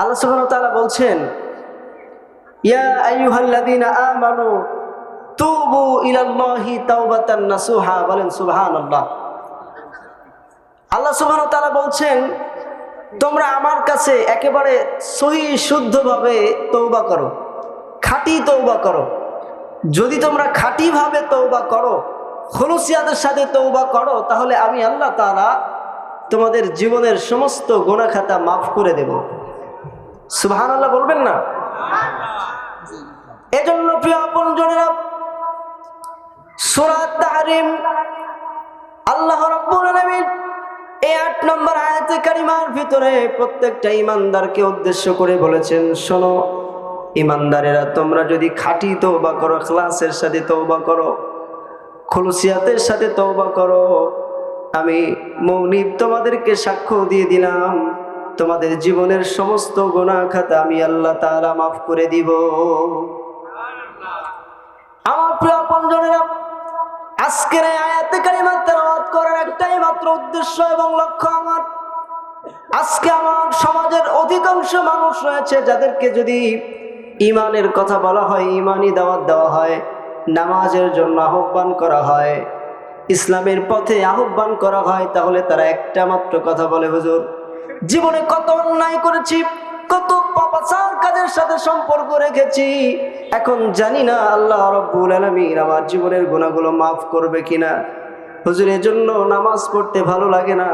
আল্লাহ সুবহানাহু ওয়া তাআলা বলছেন, ইয়া আইয়ুহাল্লাযীনা আমানু তুবু ইলাল্লাহি তাওবাতান নাসুহা, বলেন সুবহানাল্লাহ। আল্লাহ সুবহানাহু ওয়া তাআলা বলছেন, তোমরা আমার কাছে একেবারে সহি শুদ্ধভাবে তৌবা করো, খাঁটি তৌবা করো। যদি তোমরা খাঁটিভাবে তৌবা করো খলুসিয়াদের সাথে তৌবা করো, তাহলে আমি আল্লাহ তাআলা তোমাদের জীবনের সমস্ত গোনা খাতা মাফ করে দেব। সুবহান আল্লাহ বলবেন না? এজন্য প্রিয় আপন জনেরা সুরাত তাহরিম আল্লাহ এই আট নম্বর আয়াতে কারিমার ভিতরে প্রত্যেকটা ইমানদারকে উদ্দেশ্য করে বলেছেন, শোনো, ইমানদারেরা তোমরা যদি খাঁটি তওবা করো, ক্লাসের সাথে তওবা করো, খুলসিয়াতের সাথে তওবা করো, আমি মৌনিব তোমাদেরকে সাক্ষ্য দিয়ে দিলাম। তোমাদের জীবনের সমস্ত গোনা খাতা আমি আল্লাহ তাআলা মাফ করে দিব। আমার প্রিয় আপনজনেরা আজকের এই আয়াতে তেলাওয়াত করার একটাই মাত্র উদ্দেশ্য এবং লক্ষ্য আমার। আজকে আমার সমাজের অধিকাংশ মানুষ রয়েছে যাদেরকে যদি ইমানের কথা বলা হয় ইমানি দাওয়াত দেওয়া হয়, নামাজের জন্য আহ্বান করা হয়, ইসলামের পথে আহ্বান করা হয়, তাহলে তারা একটা মাত্র কথা বলে, হুজুর। জীবনে কত অন্যায় করেছি, কত পাপাচার কাজের সাথে সম্পর্ক রেখেছি, এখন জানি না আল্লাহ রব্বুল আলমিন আমার জীবনের গুণাগুলো মাফ করবে কিনা। হুজুর জন্য নামাজ পড়তে ভালো লাগে না,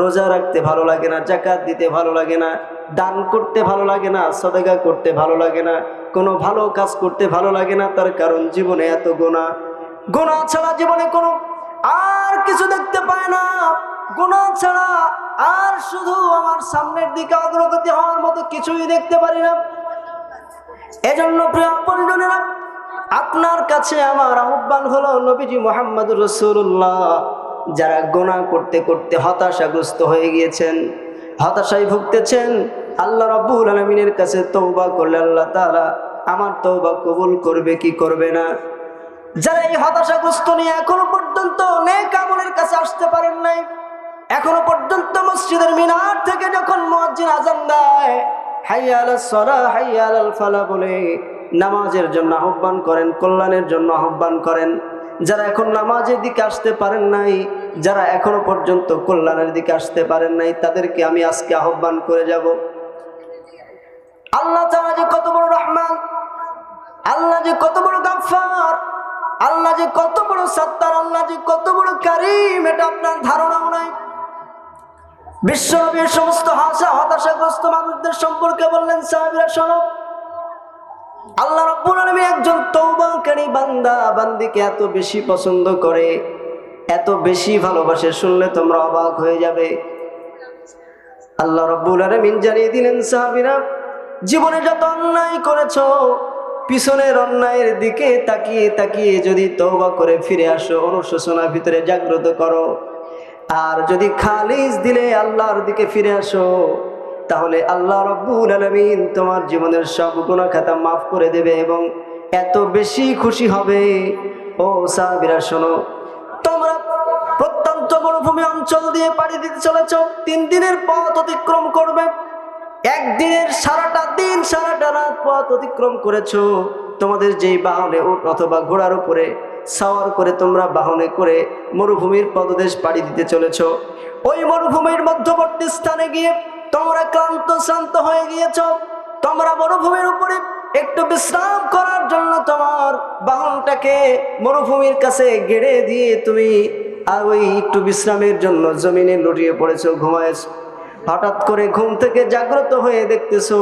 রোজা রাখতে ভালো লাগে না জাকাত দিতে ভালো লাগে না, দান করতে ভালো লাগে না সদেগা করতে ভালো লাগে না, কোনো ভালো কাজ করতে ভালো লাগে না, তার কারণ জীবনে এত গোনা গোনা ছাড়া জীবনে কোনো আর কিছু দেখতে পায় না। গোনা ছাড়া আর শুধু আমার সামনের দিকে অগ্রগতি হওয়ার মতো কিছুই দেখতে পারি না। এজন্য প্রিয় আপনার কাছে আমার আহ্বান হলো নবীজি মোহাম্মদ রসুল্লাহ যারা গোনা করতে করতে হতাশাগ্রস্ত হয়ে গিয়েছেন, হতাশায় ভুগতেছেন, আল্লাহ রাব্বুল আলমিনের কাছে তৌবা করলে আল্লাহ তাআলা আমার তৌবা কবুল করবে কি করবে না? যারা এই হতাশাগ্রস্ত নিয়ে এখনও পর্যন্ত নেক আমলের কাছে আসতে পারেন নাই এখনও পর্যন্ত মসজিদের মিনার থেকে যখন মুয়াজ্জিন আজান দেয়, হাইয়া আলাস সালাহ হাইয়া আলাল ফালাহ বলে নামাজের জন্য আহ্বান করেন, কল্যাণের জন্য আহ্বান করেন। যারা এখন নামাজের দিকে আসতে পারেন নাই, যারা এখনও পর্যন্ত কল্যাণের দিকে আসতে পারেন নাই, তাদেরকে আমি আজকে আহ্বান করে যাব। আল্লাহ তাআলা যে কত বড় রহমান, আল্লাহ যে কত বড় গাফফার, আল্লাহ যে কত বড় সত্তার, আল্লাহ যে কত বড় কারিম, এটা আপনার ধারণাও নাই। বিশ্বনবীর সমস্ত হাসা, হতাশাগ্রস্ত মানুষদের সম্পর্কে বললেন, সাহাবীরা, শোনো। আল্লাহ রাব্বুল আলামিন একজন তওবাকারী বান্দা, বান্দিকে এত বেশি পছন্দ করে, এত বেশি ভালোবাসে, শুনলে তোমরা অবাক হয়ে যাবে। আল্লাহ রব্বুল আলামিন জানিয়ে দিলেন, সাহাবীরা, জীবনে যত অন্যায় করেছ, পিছনের অন্যায়ের দিকে তাকিয়ে তাকিয়ে যদি তৌবা করে ফিরে আসো, অনুশোচনার ভিতরে জাগ্রত করো। আর যদি খালিজ দিলে আল্লাহর দিকে ফিরে আসো, তাহলে আল্লাহ রব্বুল আলমিন তোমার জীবনের সব গুণা খাতা মাফ করে দেবে এবং এত বেশি খুশি হবে। ও সাহাবিরা, শোনো, তোমরা প্রত্যন্ত মরুভূমি অঞ্চল দিয়ে পাড়ি দিতে চলেছ, তিন দিনের পথ অতিক্রম করবে। একদিনের সারাটা দিন, সারাটা রাত পথ অতিক্রম করেছ। তোমাদের যেই বাহনে উঠ অথবা ঘোড়ার উপরে সাওয়ার করে তোমরা বাহনে করে মরুভূমির পদদেশ পাড়ি দিতে চলেছ। ওই মরুভূমির মধ্যবর্তী স্থানে গিয়ে তোমরা ক্লান্ত শ্রান্ত হয়ে গিয়েছ। তোমরা মরুভূমির উপরে একটু বিশ্রাম করার জন্য তোমার বাহনটাকে মরুভূমির কাছে গেড়ে দিয়ে তুমি আর ওই একটু বিশ্রামের জন্য জমিনে লুটিয়ে পড়েছো, ঘুমায়েছ। হঠাৎ করে ঘুম থেকে জাগ্রত হয়ে দেখতেছো,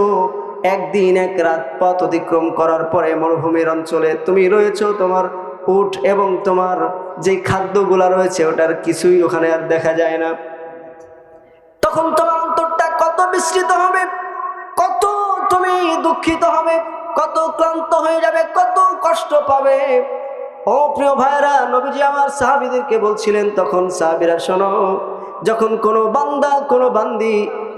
একদিন এক রাত পথ অতিক্রম করার পরে মরুভূমির অঞ্চলে তুমি রয়েছো তোমার উট এবং তোমার যে খাদ্যগুলা রয়েছে, ওটার কিছুই ওখানে আর দেখা যায় না। তখন তোমার অন্তরটা কত বিস্তৃত হবে, কত তুমি দুঃখিত হবে, কত ক্লান্ত হয়ে যাবে, কত কষ্ট পাবে। ও প্রিয় ভাইরা নবীজি আমার সাহাবিদেরকে বলছিলেন, তখন সাহাবিরা, শোনো যখন কোনো বান্দা, কোনো বান্দি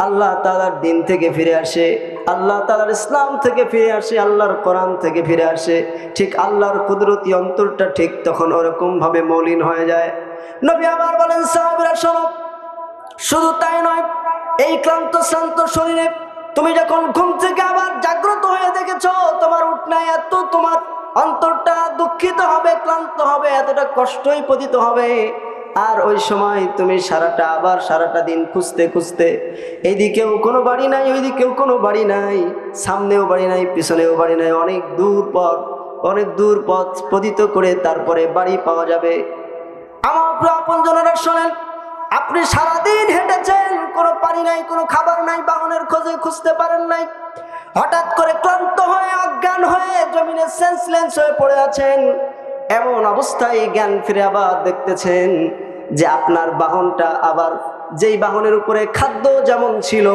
আল্লাহ তালার দিন থেকে ফিরে আসে, আল্লাহ তালার ইসলাম থেকে ফিরে আসে, আল্লাহর কোরআন থেকে ফিরে আসে, ঠিক আল্লাহর কুদরতি অন্তরটা ঠিক তখন ওরকমভাবে মলিন হয়ে যায়। নবী আবার বলেন, সাহাবিরা, শোনো, শুধু তাই নয়, এই ক্লান্ত, শ্রান্ত শরীরে তুমি যখন ঘুম থেকে আবার জাগ্রত হয়ে দেখেছ, তোমার উঠনায় এত তোমার অন্তরটা দুঃখিত হবে, ক্লান্ত হবে, এতটা কষ্টই পতিত হবে। আর ওই সময় তুমি সারাটা, আবার সারাটা দিন খুঁজতে খুঁজতে এইদিকেও কোনো বাড়ি নাই, ওইদিকেও কোনো বাড়ি নাই, সামনেও বাড়ি নাই, পিছনেও বাড়ি নাই, অনেক দূর পথ, অনেক দূর পথ পতিত করে তারপরে বাড়ি পাওয়া যাবে। আমার আপনজনেরা শোনেন, আপনি সারাদিন হেঁটেছেন, কোনো পানি নাই, কোনো খাবার নাই বাহনের খোঁজে খুঁজতে পারেন নাই, হঠাৎ করে ক্লান্ত হয়ে, অজ্ঞান হয়ে জমিনে সেন্সলেন্স হয়ে পড়ে আছেন। এমন অবস্থায় জ্ঞান ফিরে আবার দেখতেছেন যে আপনার বাহনটা আবার যেই বাহনের উপরে খাদ্য যেমন ছিল,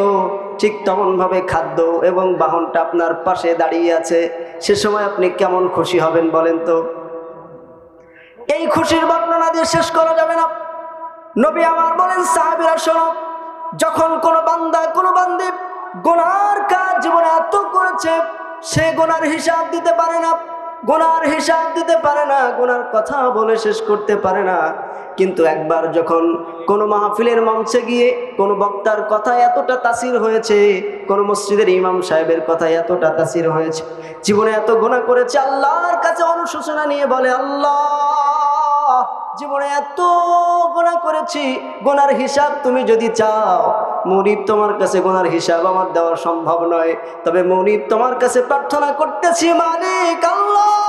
ঠিক তেমনভাবে খাদ্য এবং বাহনটা আপনার পাশে দাঁড়িয়ে আছে, সে সময় আপনি কেমন খুশি হবেন বলেন তো? এই খুশির বর্ণনা দিয়ে শেষ করা যাবে না। নবী আমার বলেন, সাহাবিরা, শোনো, যখন কোনো বান্দা, কোনো বান্দি গোনার কাজ জীবনে এত করেছে, সে গোনার হিসাব দিতে পারে না। গোনার হিসাব দিতে পারে না, গোনার কথা বলে শেষ করতে পারে না। কিন্তু একবার যখন কোনো মাহফিলের মঞ্চে গিয়ে কোনো বক্তার কথা এতটা তাসির হয়েছে, কোনো মসজিদের ইমাম সাহেবের কথা এতটা তাসির হয়েছে, জীবনে এত গোনা করেছে, আল্লাহর কাছে অনুশোচনা নিয়ে বলে, আল্লাহ, জীবনে এত গোনা করেছি, গোনার হিসাব তুমি যদি চাও মনিব তোমার কাছে গোনার হিসাব আমার দেওয়া সম্ভব নয়। তবে মনিব তোমার কাছে প্রার্থনা করতেছি, মালিক আল্লাহ।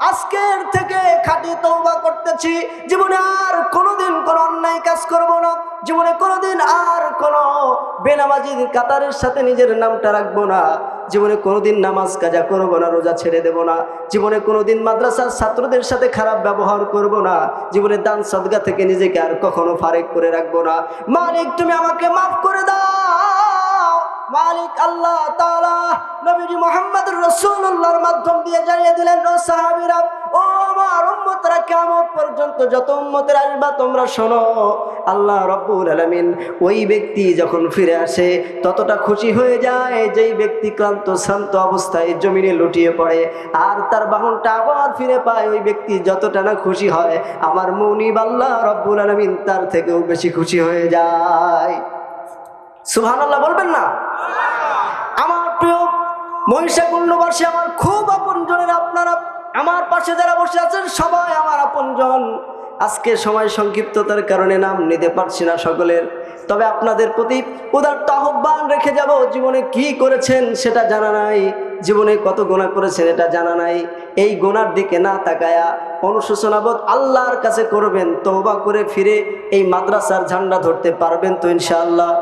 আজকের থেকে খাঁটি তৌবা করতেছি। জীবনে আর কোনোদিন কোনো অন্যায় কাজ করব না। জীবনে কোনোদিন আর কোনো বেনামাজির কাতারের সাথে নিজের নামটা রাখব না। জীবনে কোনোদিন নামাজ কাজা করব না, রোজা ছেড়ে দেব না। জীবনে কোনোদিন মাদ্রাসার ছাত্রদের সাথে খারাপ ব্যবহার করব না। জীবনে দান সদগা থেকে নিজেকে আর কখনো ফারেক করে রাখব না। মালিক, তুমি আমাকে মাফ করে দাও। মালিক আল্লাহ তাআলা নবীজি মোহাম্মদ রসুল্লাহর মাধ্যম দিয়ে জানিয়ে দিলেন, ও সাহাবিরা, ও আমার উম্মতরা, কিয়ামত পর্যন্ত যত উম্মতের আসবা, তোমরা শোনো, আল্লাহ রব্বুল আলামিন ওই ব্যক্তি যখন ফিরে আসে, ততটা খুশি হয়ে যায় যেই ব্যক্তি ক্লান্ত, শান্ত অবস্থায় জমিনে লুটিয়ে পড়ে। আর তার বাহনটা আবার ফিরে পায়, ওই ব্যক্তি যতটা না খুশি হয়, আমার মনিব আল্লাহ রব্বুল আলামিন তার থেকেও বেশি খুশি হয়ে যায়। সুবহানাল্লাহ বলবেন না? মহিষাকুণ্ডবাসী আমার খুব আপনজনের আপনারা। আমার পাশে যারা বসে আছেন, সবাই আমার আপনজন। আজকে সময় সংক্ষিপ্ততার কারণে নাম নিতে পারছি না সকলের। তবে আপনাদের প্রতি উদারত আহ্বান রেখে যাব, জীবনে কি করেছেন সেটা জানা নাই। জীবনে কত গোনা করেছেন এটা জানা নাই। এই গোনার দিকে না তাকায়া অনুশোচনাবোধ আল্লাহর কাছে করবেন, তওবা করে ফিরে এই মাদ্রাসার ঝান্ডা ধরতে পারবেন তো ইনশাআল্লাহ।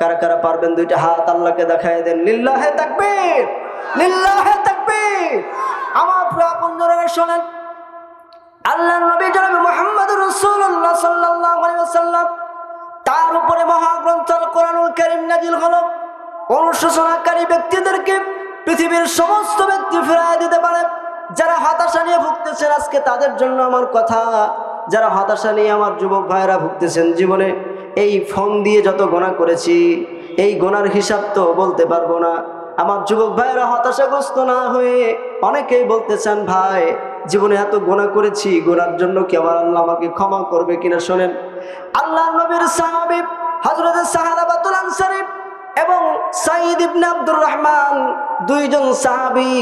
কারা কারা পারবেন দুইটা হাত আল্লাহকে দেখায় দেন, লিল্লাহে তাকবীর লিল্লাহে তাকবীর। আমার প্রিয় আপনজনেরা শোনেন, আল্লাহর নবী জনাব মুহাম্মদ রাসূলুল্লাহ সাল্লাল্লাহু আলাইহি ওয়াসাল্লাম তার উপরে মহাগ্রন্থ কোরআনুল কারীম নাজিল হলো। অনুশোচনাকারী ব্যক্তিদেরকে পৃথিবীর সমস্ত ব্যক্তি ফিরায় দিতে পারে। যারা হতাশা নিয়ে ভুগতেছেন আজকে তাদের জন্য আমার কথা। যারা হতাশা নিয়ে আমার যুবক ভাইয়েরা ভুগতেছেন জীবনে এই ফোন দিয়ে যত গোনা করেছি, এই গোনার হিসাব তো বলতে পারব না। আমার যুবক ভাইয়েরা হতাশাগ্রস্ত না হয়ে অনেকেই বলতে চান, ভাই, জীবনে এত গোনা করেছি, গোনার জন্য কি আমার আল্লাহ আমাকে ক্ষমা করবে কিনা শোনেন? আল্লাহ নবীর সাহাবি হজরত সাহাবাতুল আনসারি এবং সাইদ ইবনে আব্দুর রহমান দুইজন সাহাবি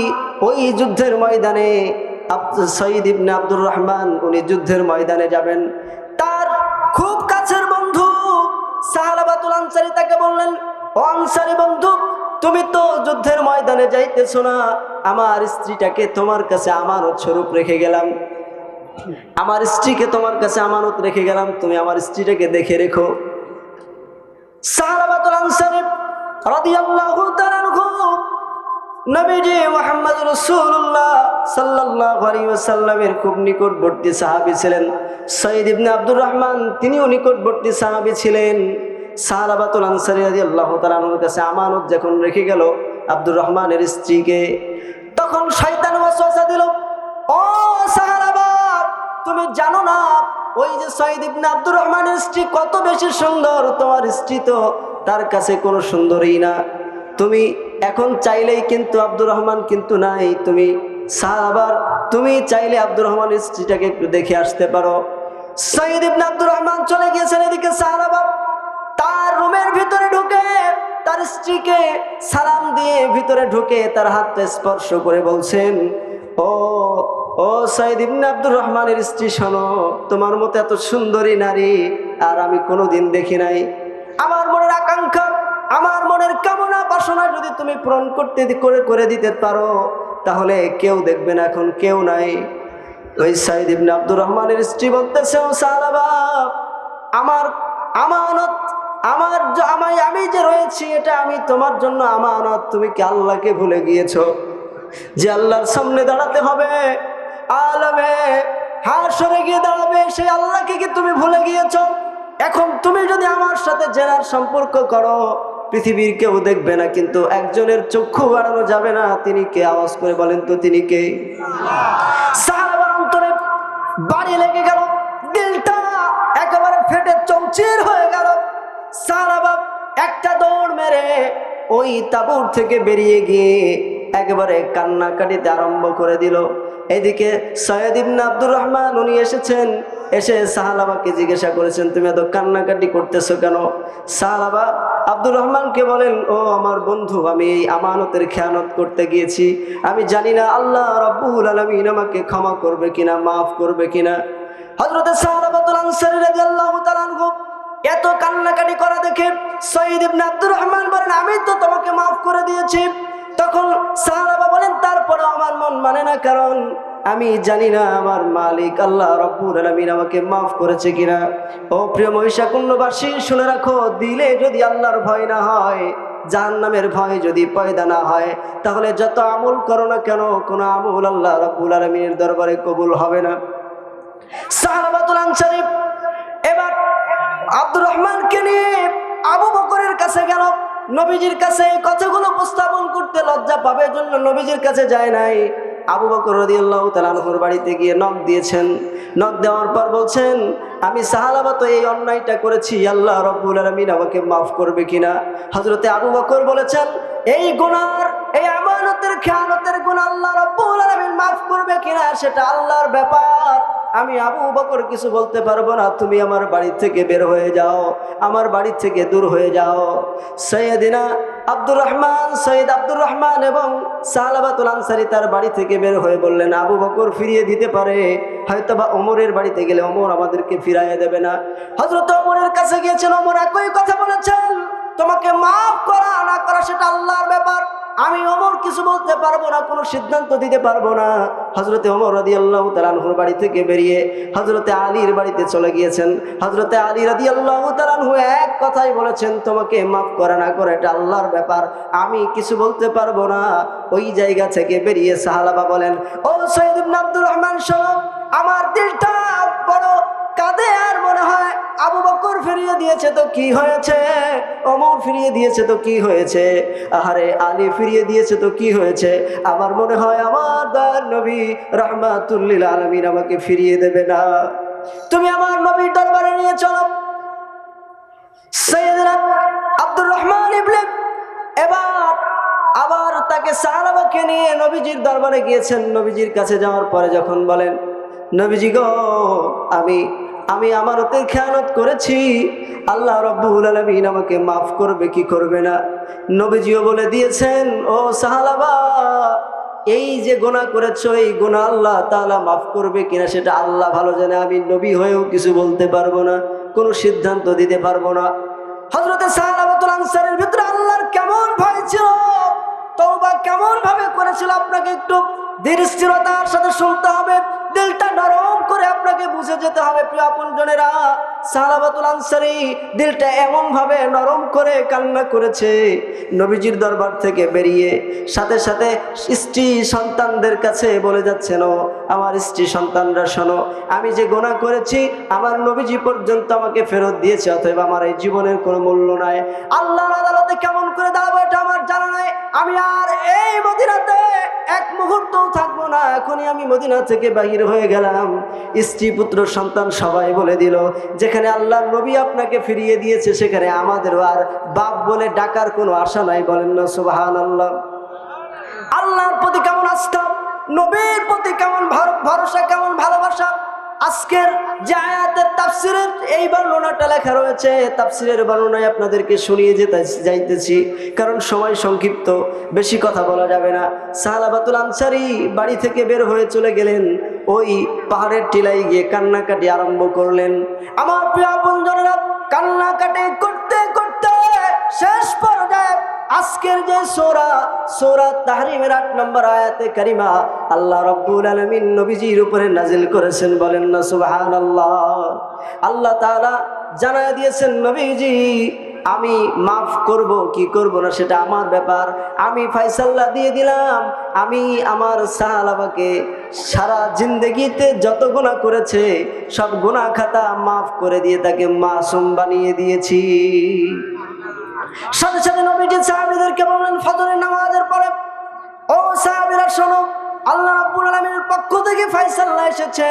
ওই যুদ্ধের ময়দানে সঈদ ইবনে আব্দুর রহমান, উনি যুদ্ধের ময়দানে যাবেন। আনসারি তাকে বললেন, ও আনসারি বন্ধু, তুমি তো যুদ্ধের ময়দানে যাইতেছো না। আমার স্ত্রীটাকে তোমার কাছে আমানত স্বরূপ রেখে গেলাম। আমার স্ত্রীকে তোমার কাছে আমানত রেখে গেলাম। তুমি আমার স্ত্রীটাকে দেখে রেখো। মোহাম্মদ খুব নিকটবর্তী সাহাবি ছিলেন। রহমান, তিনিও নিকটবর্তী সাহাবি ছিলেন। সাহারাবাতুল আনসারি রাজি আল্লাহ তালানুর কাছে আমানত যখন রেখে গেল আব্দুর রহমানের স্ত্রীকে, তখন শয়তান ওয়াসওয়াসা দিল, ও সাহারাবাদ তুমি জানো না, ওই যে সঈদ ইবনে আব্দুর রহমানের স্ত্রী কত বেশি সুন্দর, তোমার স্ত্রী তো তার কাছে কোনো সুন্দরী না। তুমি এখন চাইলেই কিন্তু আব্দুর রহমান কিন্তু নাই, তুমি সাহাবার, তুমি চাইলে আব্দুর রহমানের স্ত্রীটাকে একটু দেখে আসতে পারো। সঈদ ইবনে আব্দুর রহমান চলে গিয়েছেন এদিকে তার রুমের ভিতরে ঢুকে তার স্ত্রীকে সালাম দিয়ে ভিতরে ঢুকে তার হাতটা স্পর্শ করে বলছেন, ও ও সাইদ ইবনে আব্দুর রহমানের স্ত্রী, শোনো, তোমার মতো এত সুন্দরী নারী আর আমি কোনোদিন দেখি নাই। আমার মনের আকাঙ্ক্ষা, আমার মনের কামনা বাসনা যদি তুমি পূরণ করতে, করে করে দিতে পারো, তাহলে কেউ দেখবে না, এখন কেউ নাই। ওই সাইদ ইবনে আব্দুর রহমানের স্ত্রী বলতেছে, ও সালাবা আমার আমানত আমার আমি আমি যে রয়েছি, এটা আমি তোমার জন্য আমানত। তুমি কি আল্লাহকে ভুলে গিয়েছো যে আল্লাহর সামনে দাঁড়াতে হবে? আলমে হাসরে গিয়ে দাঁড়াবে সেই আল্লাহকে কি তুমি ভুলে গিয়েছো? এখন তুমি যদি আমার সাথে জেনার সম্পর্ক করো, পৃথিবীর কেউ দেখবে না, কিন্তু একজনের চক্ষু বাড়ানো যাবে না। তিনি কে? আওয়াজ করে বলেন তো, তিনি কে? অন্তরে বাড়ি লেগে গেল, দিলটা একেবারে ফেটে চমচির হয়ে গেল। সাহাবাব একটা দৌড় মেরে ওই তাবুর থেকে বেরিয়ে গিয়ে একেবারে কান্নাকাটিতে আরম্ভ করে দিল। এদিকে সৈয়দ ইবনে আব্দুর রহমান উনি এসেছেন, এসে সাহালাবাকে জিজ্ঞাসা করেছেন, তুমি এত কান্নাকাটি করতেছো কেন? সাহালাবা আব্দুর রহমানকে বলেন, ও আমার বন্ধু, আমি এই আমানতের খেয়ানত করতে গিয়েছি। আমি জানি না আল্লাহ রব্বুল আলমিন আমাকে ক্ষমা করবে কিনা, মাফ করবে কিনা। হজরত সাহাবাতুল আনসারী রাদিয়াল্লাহু তাআলা আনহু এত কান্নাকাটি করা দেখে সঈদ ইবনে আব্দুর রহমান বলেন, আমি তো তোমাকে মাফ করে দিয়েছি। তখন সাহাবা বলেন তারপরে আমার মন মানে না, কারণ আমি জানি না আমার মালিক আল্লাহ রব্বুল আলামিন আমাকে মাফ করেছে কিনা। ও প্রিয় মহিষাকুণ্ডবাসী শুনে রাখো, দিলে যদি আল্লাহর ভয় না হয়, জাহান্নামের ভয় যদি পয়দা না হয়, তাহলে যত আমল করো না কেন, কোনো আমল আল্লাহ রব্বুল আলমীর দরবারে কবুল হবে না। সাহাবাতুল আনসারি, এবার আব্দুর রহমানকে নিয়ে আবু বকরের কাছে গেল। নবীজির কাছে এই কথাগুলো উপস্থাপন করতে লজ্জা পাবে জন্য নবীজির কাছে যায় নাই। আবু বকর রদিয়াল্লাহ তালানহুর বাড়িতে গিয়ে নখ দিয়েছেন। নখ দেওয়ার পর বলছেন, আমি সাহালাবা তো এই অন্যায়টা করেছি, আল্লাহ রব্বুল আলমিন আমাকে মাফ করবে কিনা? হজরতে আবু বকর বলেছেন, এই গুনার, এই আমানতের খেয়ানতের গুণ আল্লাহ রব্বুল আলমিন মাফ করবে কিনা সেটা আল্লাহর ব্যাপার। আমি আবু বকর কিছু বলতে পারব না, তুমি আমার বাড়ি থেকে বের হয়ে যাও, আমার বাড়ি থেকে দূর হয়ে যাও। সৈয়দিনা আব্দুর রহমান, সৈয়দ আব্দুর রহমান এবং সালাবাতুল আনসারি তার বাড়ি থেকে বের হয়ে বললেন, আবু বকর ফিরিয়ে দিতে পারে হয়তো বা ওমরের বাড়িতে গেলে ওমর আমাদেরকে ফিরাইয়ে দেবে না। হজরত ওমরের কাছে গিয়েছেন, ওমর একই কথা বলেছেন, তোমাকে মাফ করা, না করা সেটা আল্লাহর ব্যাপার। আমি অমর কিছু বলতে পারব না, কোনো সিদ্ধান্ত দিতে পারব না। হজরতে অমর রাদি আল্লাহ তালানহুর বাড়ি থেকে বেরিয়ে হজরতে আলীর বাড়িতে চলে গিয়েছেন। হজরতে আলী রাদি আল্লাহ তালানহু এক কথাই বলেছেন, তোমাকে মাফ করে না করে, এটা আল্লাহর ব্যাপার। আমি কিছু বলতে পারব না। ওই জায়গা থেকে বেরিয়ে সাহালাবা বলেন, ও সৈয়দ আব্দুর রহমান, শোনো, আমার দিলটা বড় কাঁদে আর মনে হয় আবু বকর ফিরিয়ে দিয়েছে তো কি হয়েছে? অমর ফিরিয়ে দিয়েছে তো কি হয়েছে? আহারে আলী ফিরিয়ে দিয়েছে তো কি হয়েছে? আমার মনে হয় আমার দয়ার নবী রহমাতুল্লিল আলমিন আমাকে ফিরিয়ে দেবে না। তুমি আমার নবীর দরবারে নিয়ে চলো। সৈয়দরা আব্দুর রহমান ইবনে এবার আবার তাকে সাহাবাকে নিয়ে নবীজির দরবারে গিয়েছেন। নবীজির কাছে যাওয়ার পরে যখন বলেন, নবীজি গো, আমি আমি আমানতের খেয়ানত করেছি। আল্লাহ রব্বুল আলমিন আমাকে মাফ করবে, কি করবে না? নবীজিও বলে দিয়েছেন, ও সাহালাবা এই যে গোনা করেছ, এই গোনা আল্লাহ তাআলা মাফ করবে কিনা সেটা আল্লাহ ভালো জানে। আমি নবী হয়েও কিছু বলতে পারব না, কোনো সিদ্ধান্ত দিতে পারব না। হজরতে সাহাবাতুল আনসারের ভিতরে আল্লাহর কেমন ভয় ছিল? তওবা কেমন ভাবে করেছিল আপনাকে একটু ধীর স্থিরতার সাথে শুনতে হবে, দিলটা নরম করে আপনাকে বুঝে যেতে হবে, প্রিয় আপনজনেরা সালাবাতুল আনসারি, দিলটা এমন ভাবে নরম করে কান্না করেছে নবীজির দরবার থেকে বেরিয়ে। সাথে সাথে স্ত্রী সন্তানদের কাছে বলে যাচ্ছেন আমার স্ত্রী সন্তানরা, শোনো, আমি যে গোনা করেছি, আমার নবীজি পর্যন্ত আমাকে ফেরত দিয়েছে, অতএব আমার এই জীবনের কোনো মূল্য নাই। আল্লাহর আদালতে কেমন করে দাঁড়াবো এটা আমার জানা নাই আমি আর এই মদিনাতে এক মুহূর্তও থাকব না। এখনই আমি মদিনা থেকে বাহির হয়ে গেলাম। স্ত্রী, পুত্র, সন্তান সবাই বলে দিল, যেখানে আল্লাহর নবী আপনাকে ফিরিয়ে দিয়েছে, সেখানে আমাদেরও আর বাপ বলে ডাকার কোনো আশা নাই। বলেন না সুবাহান আল্লাহ আল্লাহর প্রতি কেমন আস্থা? নবীর প্রতি কেমন ভর- ভরসা, কেমন ভালোবাসা? আজকের যে আয়াতের তাফসিরের এই বর্ণনাটা লেখা রয়েছে, তাফসিরের বর্ণনায় আপনাদেরকে শুনিয়ে যেতে যাইতেছি। কারণ সময় সংক্ষিপ্ত, বেশি কথা বলা যাবে না। সাহালাবাতুল আনসারি বাড়ি থেকে বের হয়ে চলে গেলেন। ওই পাহাড়ের টিলাই গিয়ে কান্নাকাটি আরম্ভ করলেন। আমার প্রিয় বন্ধুরা, কান্নাকাটি করতে করতে শেষ পর্যায়ে আজকের যে সোরা সোরা তাহরিমের আট নম্বর আয়াতে কারিমা আল্লাহ রব্বুল আলমিন নবীজির উপরে নাজিল করেছেন, বলেন না সুবাহান আল্লাহ আল্লাহ তাআলা জানায় দিয়েছেন, নবীজি, আমি মাফ করব, কি করব না সেটা আমার ব্যাপার। আমি ফাইসাল্লা দিয়ে দিলাম, আমি আমার সাহালাবাকে সারা জিন্দগিতে যত গুণা করেছে, সব গুণা খাতা মাফ করে দিয়ে তাকে মাসুম বানিয়ে দিয়েছি। সাথে সাথে নবীজি সাহাবিদেরকে বললেন, ফজরের নামাজের পরে, ও সাহাবীরা, শোনো, আল্লাহ রাব্বুল আলামিনের পক্ষ থেকে ফয়সালা এসেছে।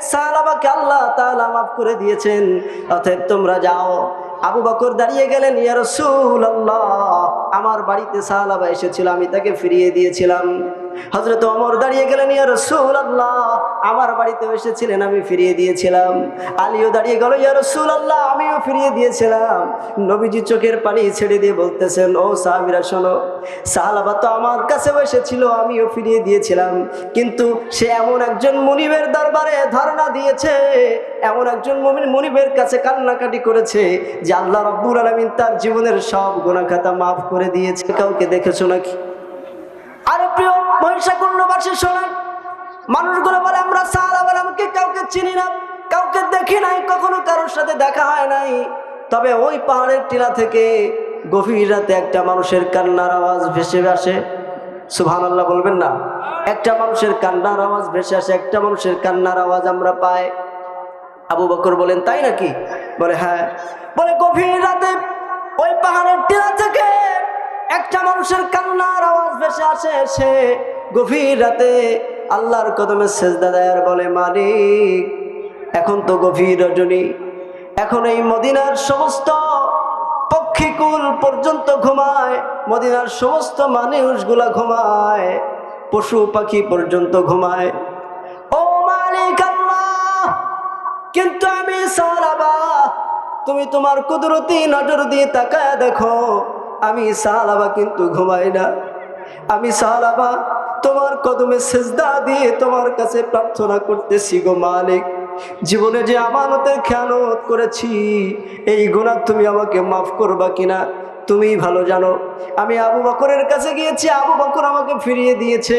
সাহাবাকে আল্লাহ তাআলা মাফ করে দিয়েছেন। অতএব তোমরা যাও। আবু বকর দাঁড়িয়ে গেলেন, ইয়া রাসূলুল্লাহ। আমার বাড়িতে সাহাবা এসেছিল, আমি তাকে ফিরিয়ে দিয়েছিলাম। হজরত অমর দাঁড়িয়ে গেলেন, ইয়া আল্লাহ আমার বাড়িতে এসেছিলেন, আমি ফিরিয়ে দিয়েছিলাম। আলীও দাঁড়িয়ে গেল ইয়ার ইয়া আল্লাহ আমিও ফিরিয়ে দিয়েছিলাম। নবীজি চোখের পানি ছেড়ে দিয়ে বলতেছেন, ও সাহাবীরা, শোনো সাহাবা তো আমার কাছে এসেছিল, আমিও ফিরিয়ে দিয়েছিলাম। কিন্তু সে এমন একজন মুনিবের দরবারে ধারণা দিয়েছে, এমন একজন মুমিন মুনিবের কাছে কান্নাকাটি করেছে যে আল্লাহ রব্বুল আলামিন তার জীবনের সব গুণাখাতা মাফ করে দিয়েছে, কাউকে দেখেছ নাকি? আরে প্রিয় মহিষাকুণ্ডবাসী শোনেন। মানুষগুলো বলে, আমরা সাহাবা আমাকে কাউকে চিনি না, কাউকে দেখি নাই, কখনো কারোর সাথে দেখা হয় নাই। তবে ওই পাহাড়ের টিলা থেকে গভীর রাতে একটা মানুষের কান্নার আওয়াজ ভেসে আসে। সুবহান আল্লাহ বলবেন না? একটা মানুষের কান্নার আওয়াজ ভেসে আসে, একটা মানুষের কান্নার আওয়াজ আমরা পাই। আবু বকর বলেন, তাই নাকি? বলে হ্যাঁ। বলে, গভীর রাতে ওই পাহাড়ের টিলা থেকে একটা মানুষের কান্নার আওয়াজ ভেসে আসে, সে গভীর রাতে আল্লাহর কদমে সেজদা দেয় আর বলে, মালিক, এখন তো গভীর রজনী। এখন এই মদিনার সমস্ত পক্ষীকুল পর্যন্ত ঘুমায়, মদিনার সমস্ত মানুষগুলা ঘুমায়, পশু পাখি পর্যন্ত ঘুমায়। ও মালিক কিন্তু আমি সালাবা, তুমি তোমার কুদরতি নজর দিয়ে তাকায় দেখো আমি সালাবা কিন্তু ঘুমাই না। আমি সালাবা তোমার কদমে সেজদা দিয়ে তোমার কাছে প্রার্থনা করতেছি গো মালিক। জীবনে যে আমানতের খেয়ানত করেছি, এই গুণা তুমি আমাকে মাফ করবা কিনা? তুমি ভালো জানো, আমি আবু বকরের কাছে গিয়েছি, আবু বকর আমাকে ফিরিয়ে দিয়েছে।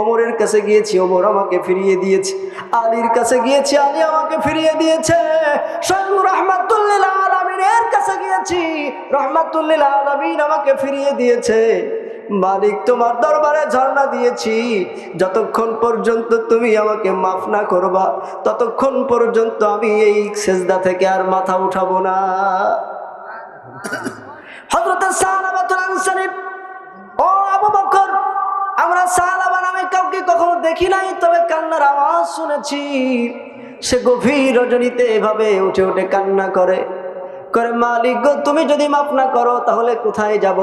অমরের কাছে গিয়েছি অমর আমাকে ফিরিয়ে দিয়েছে। আলীর কাছে গিয়েছি, আলী আমাকে ফিরিয়ে দিয়েছে। স্বয়ং রহমাতুল্লিল আলমিনের কাছে গিয়েছি, রহমাতুল্লিল আলমিন আমাকে ফিরিয়ে দিয়েছে। মালিক, তোমার দরবারে ঝর্ণা দিয়েছি। যতক্ষণ পর্যন্ত তুমি আমাকে মাফ না করবা, ততক্ষণ পর্যন্ত আমি এই সেজদা থেকে আর মাথা উঠাবো না। ও কাউকে কখনো দেখি নাই, তবে কান্নার শুনেছি। সে গভীর রজনীতে এভাবে উঠে উঠে কান্না করে। করে মালিক, গো, তুমি যদি মাফ না করো, তাহলে কোথায় যাব?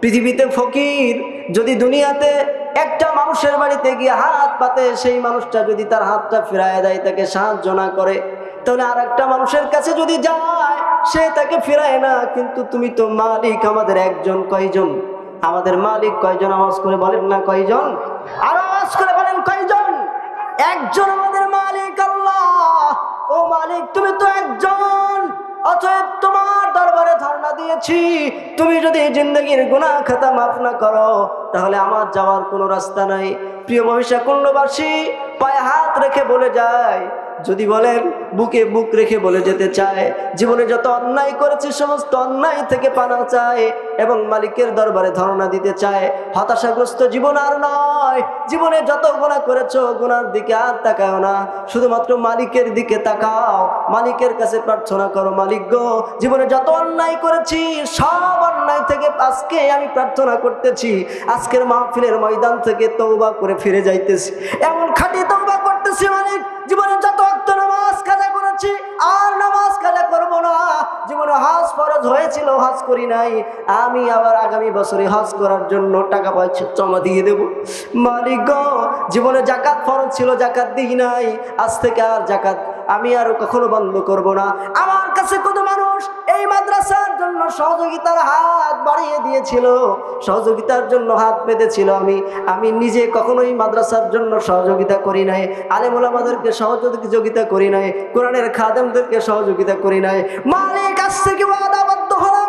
পৃথিবীতে ফকির যদি দুনিয়াতে একটা মানুষের বাড়িতে গিয়ে হাত পাতে, সেই মানুষটা যদি তার হাতটা ফিরায় দেয়, তাকে সাহায্য না করে, তাহলে আর একটা মানুষের কাছে যদি যায়, সে তাকে ফিরায় না। কিন্তু তুমি তো মালিক, আমাদের একজন কয়জন? আমাদের মালিক কয়জন? আওয়াজ করে বলেন না কয়জন? আর আওয়াজ করে বলেন কয়জন? একজন আমাদের মালিক, আল্লাহ। ও মালিক, তুমি তো একজন। দিয়েছি তুমি যদি জিন্দগির গুনাহ খাতা মাফ না করো, তাহলে আমার যাওয়ার কোনো রাস্তা নাই। প্রিয় মহিষা কুণ্ডবাসী পায়ে হাত রেখে বলে যায় যদি বলেন, বুকে বুক রেখে বলে যেতে চায়, জীবনে যত অন্যায় করেছে, সমস্ত অন্যায় থেকে পানা চায় এবং মালিকের দরবারে ধারণা দিতে চায়, হতাশাগ্রস্ত জীবন আর নয়। জীবনে যত গুণা করেছ গুনার দিকে আর তাকাও না। শুধুমাত্র মালিকের দিকে তাকাও, মালিকের কাছে প্রার্থনা করো, মালিক গো, জীবনে যত অন্যায় করেছি, সব অন্যায় থেকে আজকে আমি প্রার্থনা করতেছি, আজকের মাহফিলের ময়দান থেকে তৌবা করে ফিরে যাইতেছি। এমন হজ করি নাই, আমি আবার আগামী বছরে হজ করার জন্য টাকা পয়সা জমা দিয়ে দেব। মালিক জীবনে জাকাত ফরজ ছিল জাকাত দিই নাই, আজ থেকে আর জাকাত আমি আর কখনো বন্ধ করব না। আমার কাছে কত মানুষ এই মাদ্রাসার জন্য সহযোগিতার হাত বাড়িয়ে দিয়েছিল, সহযোগিতার জন্য হাত পেতেছিল আমি। আমি নিজে কখনোই মাদ্রাসার জন্য সহযোগিতা করি নাই আলেমুল আমাদেরকে সহযোগিতা করি নাই, কোরআনের খাদেমদেরকে সহযোগিতা করি নাই। মালিক আজ থেকে ওয়াদাবদ্ধ হলাম।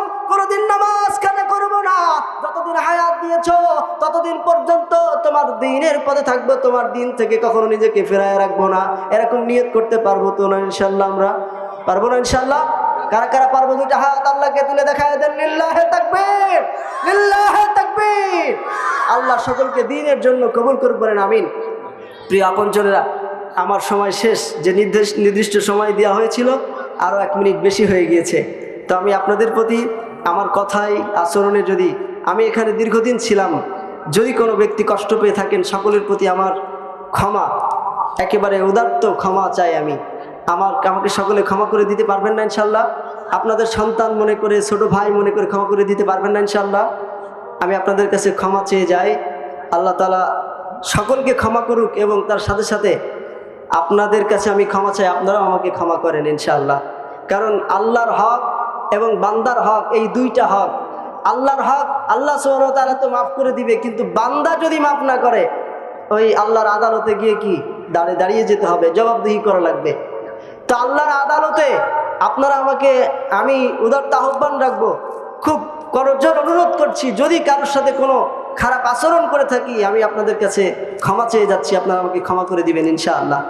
হায়াত দিয়েছ, ততদিন পর্যন্ত তোমার দিনের পথে থাকব, তোমার দিন থেকে কখনো নিজেকে ফেরায় রাখব না। এরকম নিয়ত করতে পারব তো না ইনশাল্লাহ আমরা? পারব না ইনশাল্লাহ কারা কারা পারব দুটা হাত আল্লাহকে তুলে দেখায় দেন, লিল্লাহে তাকবীর লিল্লাহে তাকবীর। আল্লাহ সকলকে দিনের জন্য কবুল করবেন আমিন। প্রিয় আপনজনেরা আমার সময় শেষ, যে নির্দেশ নির্দিষ্ট সময় দেওয়া হয়েছিল আরও এক মিনিট বেশি হয়ে গিয়েছে। তো আমি আপনাদের প্রতি আমার কথাই, আচরণে যদি আমি এখানে দীর্ঘদিন ছিলাম। যদি কোনো ব্যক্তি কষ্ট পেয়ে থাকেন, সকলের প্রতি আমার ক্ষমা, একেবারে উদাত্ত ক্ষমা চাই আমি। আমার, আমাকে সকলে ক্ষমা করে দিতে পারবেন না ইনশাল্লাহ আপনাদের সন্তান মনে করে, ছোট ভাই মনে করে ক্ষমা করে দিতে পারবেন না ইনশাল্লাহ আমি আপনাদের কাছে ক্ষমা চেয়ে যাই। আল্লাহ তালা সকলকে ক্ষমা করুক এবং তার সাথে সাথে আপনাদের কাছে আমি ক্ষমা চাই। আপনারাও আমাকে ক্ষমা করেন ইনশাআল্লাহ। কারণ আল্লাহর হক এবং বান্দার হক, এই দুইটা হক আল্লাহর হক, আল্লাহ সোহন তারা তো মাফ করে দিবে, কিন্তু বান্দা যদি মাফ না করে, ওই আল্লাহর আদালতে গিয়ে কি দাঁড়িয়ে দাঁড়িয়ে যেতে হবে, জবাবদিহি করা লাগবে। তো আল্লাহর আদালতে আপনারা আমাকে, আমি উদারতা আহ্বান রাখব, খুব করজোর অনুরোধ করছি, যদি কারোর সাথে কোনো খারাপ আচরণ করে থাকি, আমি আপনাদের কাছে ক্ষমা চেয়ে যাচ্ছি, আপনারা আমাকে ক্ষমা করে দিবেন ইনশাআল্লাহ।